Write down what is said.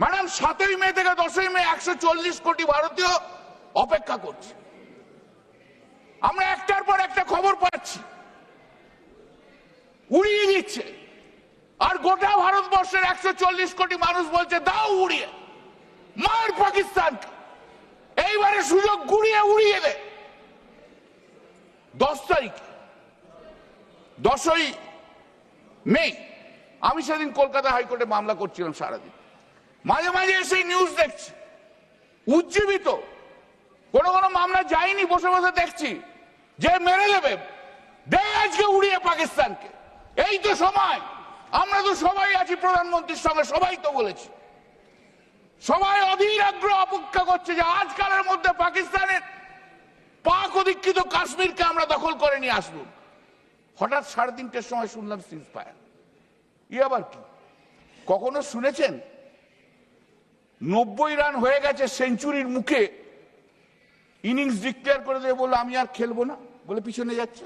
Madam, সাতই মে থেকে দশই মে একশো চল্লিশ কোটি ভারতীয় অপেক্ষা করছে। আমরা একটার পর একটা খবর পাচ্ছি। উড়িয়ে দিচ্ছে। আর গোটা ভারতবর্ষের একশো চল্লিশ কোটি মানুষ বলছে, দাও উড়িয়ে। মার পাকিস্তানকে। এইবারে সুযোগ গুড়িয়ে উড়িয়ে দে। দশ তারিখ, দশই মে, আমি সেদিন কলকাতা হাইকোর্টে মামলা করছিলাম সারাদিন। মাঝে মাঝে এসে নিউজ দেখছি। উজ্জীবিত। কোন কোন মামলা যায়নি, বসে বসে দেখছি। যে মেরে দেবে দে আজকে উড়িয়ে পাকিস্তানকে। এই তো সময়। আমরা তো সবাই আছি প্রধানমন্ত্রীর সঙ্গে, সবাই তো বলেছি। সবাই অধীর আগ্রহ অপেক্ষা করছে যে আজকালের মধ্যে পাকিস্তানের পাক অধিকৃত কাশ্মীরকে আমরা দখল করে নিয়ে আসব। হঠাৎ সাড়ে তিনটের সময় শুনলাম সিজ ফায়ার ই আবার কি? কখনো শুনেছেন? নব্বই রান হয়ে গেছে সেঞ্চুরির মুখে। ইনিংস ডিক্লেয়ার করে দেবে বলল, আমি আর খেলব না। বলে পিছনে যাচ্ছে।